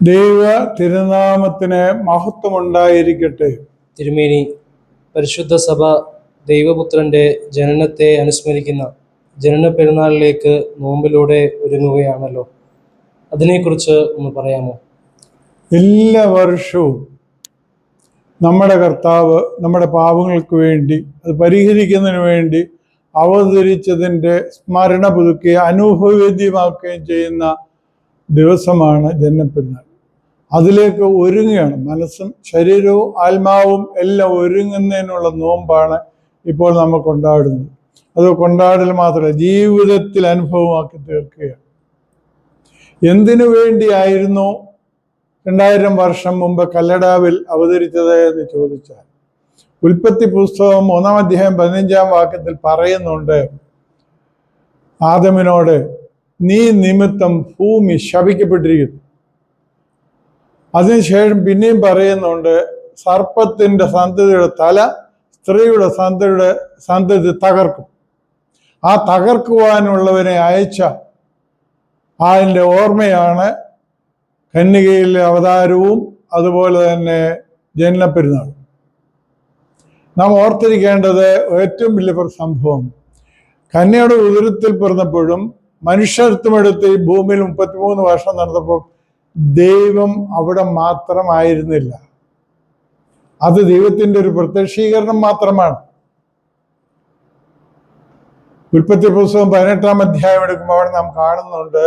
ദൈവ തിരുനാമത്തിന് മഹത്വമുണ്ടായിരിക്കട്ടെ. തിരുമേനി പരിശുദ്ധ സഭ ദൈവപുത്രന്റെ ജനനത്തെ അനുസ്മരിക്കുന്ന ജനന പെരുന്നാളിലേക്ക് നോമ്പിലൂടെ ഒരുങ്ങുകയാണല്ലോ. അതിനെക്കുറിച്ച് ഒന്ന് പറയാമോ? എല്ലാ വർഷവും നമ്മുടെ കർത്താവ് നമ്മുടെ പാപങ്ങൾക്ക് വേണ്ടി അത് പരിഹരിക്കുന്നതിന് വേണ്ടി അവതരിച്ചതിന്റെ സ്മരണ പുതുക്കുകയും അനുഭവവേദ്യമാക്കുകയും ചെയ്യുന്ന ദിവസമാണ് ജന്മപ്പെരുന്നാൾ അതിലേക്ക് ഒരുങ്ങുകയാണ്. മനസ്സും ശരീരവും ആത്മാവും എല്ലാം ഒരുങ്ങുന്നതിനുള്ള നോമ്പാണ് ഇപ്പോൾ നമ്മൾ കൊണ്ടാടുന്നത്. അത് കൊണ്ടാടൽ മാത്രമല്ല ജീവിതത്തിൽ അനുഭവമാക്കി തീർക്കുകയാണ്. എന്തിനു വേണ്ടിയായിരുന്നു രണ്ടായിരം വർഷം മുമ്പ് കല്ലടാവിൽ അവതരിച്ചത് എന്ന് ചോദിച്ചാൽ ഉൽപ്പത്തി പുസ്തകം മൂന്നാം അധ്യായം പതിനഞ്ചാം വാക്യത്തിൽ പറയുന്നുണ്ട് ആദമിനോട് നീ നിമിത്തം ഭൂമി ശപിക്കപ്പെട്ടിരിക്കുന്നു. അതിനുശേഷം പിന്നെയും പറയുന്നുണ്ട് സർപ്പത്തിന്റെ സന്തതിയുടെ തല സ്ത്രീയുടെ സന്തതിയുടെ സന്തതി തകർക്കും. ആ തകർക്കുവാനുള്ളവനെ അയച്ച അതിന്റെ ഓർമ്മയാണ് കന്യകയിലെ അവതാരവും അതുപോലെ തന്നെ ജനനപ്പെരുന്നാളും. നാം ഓർത്തിരിക്കേണ്ടത് ഏറ്റവും വലിയ സംഭവം. കന്യയുടെ ഉദരത്തിൽ പിറന്നപ്പോഴും മനുഷ്യത്വമെടുത്ത് ഈ ഭൂമിയിൽ മുപ്പത്തിമൂന്ന് വർഷം നടന്നപ്പോൾ ദൈവം അവിടെ മാത്രമായിരുന്നില്ല. അത് ദൈവത്തിന്റെ ഒരു പ്രത്യക്ഷീകരണം മാത്രമാണ്. ഉൽപ്പത്തി പുസ്തകം പതിനെട്ടാം അധ്യായം എടുക്കുമ്പോൾ അവിടെ നാം കാണുന്നുണ്ട്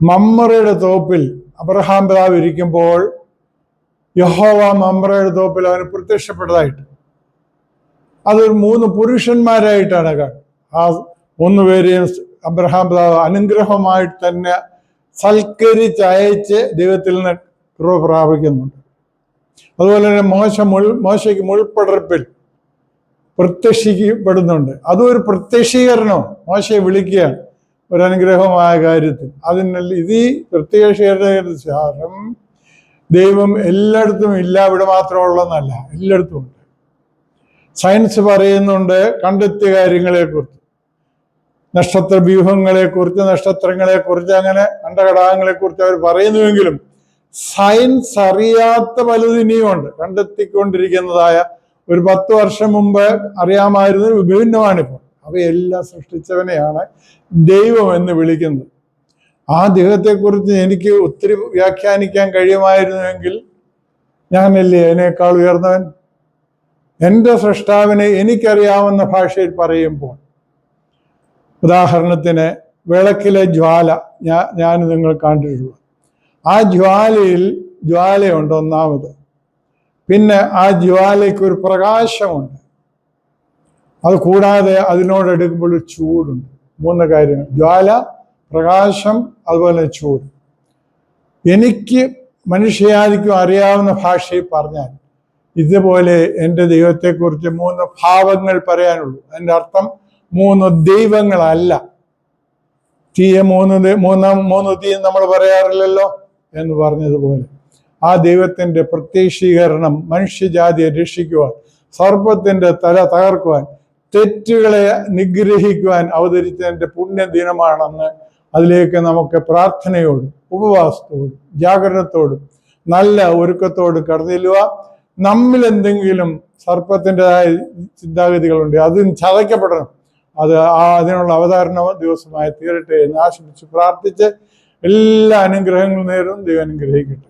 മമ്മറയുടെ തോപ്പിൽ അബ്രഹാം പിതാവ് ഇരിക്കുമ്പോൾ യഹോവ മമ്രയുടെ തോപ്പിൽ അവന് പ്രത്യക്ഷപ്പെട്ടതായിട്ട്. അതൊരു മൂന്ന് പുരുഷന്മാരായിട്ടാണ് ആ മൂന്ന് പേരെയും അബ്രഹാം പിതാവ് അനുഗ്രഹമായിട്ട് തന്നെ സൽക്കരിച്ചയച്ച് ദൈവത്തിൽ നിന്ന് കൃപ പ്രാപിക്കുന്നുണ്ട്. അതുപോലെ തന്നെ മോശ മുൾ മോശയ്ക്ക് മുൾപ്പടർപ്പിൽ പ്രത്യക്ഷിക്കപ്പെടുന്നുണ്ട്. അതും ഒരു പ്രത്യക്ഷീകരണം മോശയെ വിളിക്കുക ഒരു അനുഗ്രഹമായ കാര്യത്തിൽ. അതിനാൽ ഇത് ഈ പ്രത്യക്ഷീകരണ ശേഷം ദൈവം എല്ലായിടത്തും ഇല്ല ഇവിടെ മാത്രമുള്ളതെന്നല്ല എല്ലായിടത്തും ഉണ്ട്. സയൻസ് പറയുന്നുണ്ട് കണ്ടെത്തിയ കാര്യങ്ങളെക്കുറിച്ച്. നക്ഷത്ര വ്യൂഹങ്ങളെക്കുറിച്ച് നക്ഷത്രങ്ങളെക്കുറിച്ച് അങ്ങനെ അണ്ടഘടകങ്ങളെക്കുറിച്ച് അവർ പറയുന്നുവെങ്കിലും സയൻസ് അറിയാത്ത പലതും ഇനിയുമുണ്ട് കണ്ടെത്തിക്കൊണ്ടിരിക്കുന്നതായ ഒരു പത്ത് വർഷം മുമ്പ് അറിയാമായിരുന്ന വിഭിന്നമാണിപ്പോൾ. അവയെല്ലാം സൃഷ്ടിച്ചവനെയാണ് ദൈവം എന്ന് വിളിക്കുന്നത്. ആ ദൈവത്തെക്കുറിച്ച് എനിക്ക് ഒത്തിരി വ്യാഖ്യാനിക്കാൻ കഴിയുമായിരുന്നുവെങ്കിൽ ഞാനല്ലേ അതിനേക്കാൾ ഉയർന്നവൻ? എന്റെ സൃഷ്ടാവിനെ എനിക്കറിയാവുന്ന ഭാഷയിൽ പറയുമ്പോൾ ഉദാഹരണത്തിന് വിളക്കിലെ ജ്വാല ഞാൻ ഞാൻ നിങ്ങൾ കണ്ടിട്ടുള്ളൂ. ആ ജ്വാലയിൽ ജ്വാലയുണ്ട് ഒന്നാമത്. പിന്നെ ആ ജ്വാലയ്ക്ക് ഒരു പ്രകാശമുണ്ട്. അത് കൂടാതെ അതിനോട് എടുക്കുമ്പോൾ ഒരു ചൂടുണ്ട്. മൂന്ന് കാര്യങ്ങൾ. ജ്വാല പ്രകാശം അതുപോലെ ചൂട്. എനിക്ക് മനുഷ്യയായിരിക്കും അറിയാവുന്ന ഭാഷയിൽ പറഞ്ഞാൽ ഇതുപോലെ എന്റെ ദൈവത്തെക്കുറിച്ച് മൂന്ന് ഭാവങ്ങൾ പറയാനുള്ളൂ. അതിന്റെ അർത്ഥം മൂന്ന് ദൈവങ്ങളല്ല. തീയ മൂന്ന് മൂന്നാം മൂന്ന് തീ നമ്മൾ പറയാറില്ലല്ലോ എന്ന് പറഞ്ഞതുപോലെ. ആ ദൈവത്തിന്റെ പ്രത്യക്ഷീകരണം മനുഷ്യജാതിയെ രക്ഷിക്കുവാൻ സർപ്പത്തിന്റെ തല തകർക്കുവാൻ തെറ്റുകളെ നിഗ്രഹിക്കുവാൻ അവതരിച്ചതിന്റെ പുണ്യദിനമാണെന്ന് അതിലേക്ക് നമുക്ക് പ്രാർത്ഥനയോടും ഉപവാസത്തോടും ജാഗ്രതത്തോടും നല്ല ഒരുക്കത്തോടും കടന്നില്ലുക നമ്മിൽ എന്തെങ്കിലും സർപ്പത്തിന്റെതായ ചിന്താഗതികളുണ്ട് അതും ചതയ്ക്കപ്പെടണം. അത് ആ അതിനുള്ള അവതാരണ ദിവസമായി തീരട്ടെ എന്ന് ആശംസിച്ച് പ്രാർത്ഥിച്ച് എല്ലാ അനുഗ്രഹങ്ങളും നേരും ദൈവം അനുഗ്രഹിക്കട്ടെ.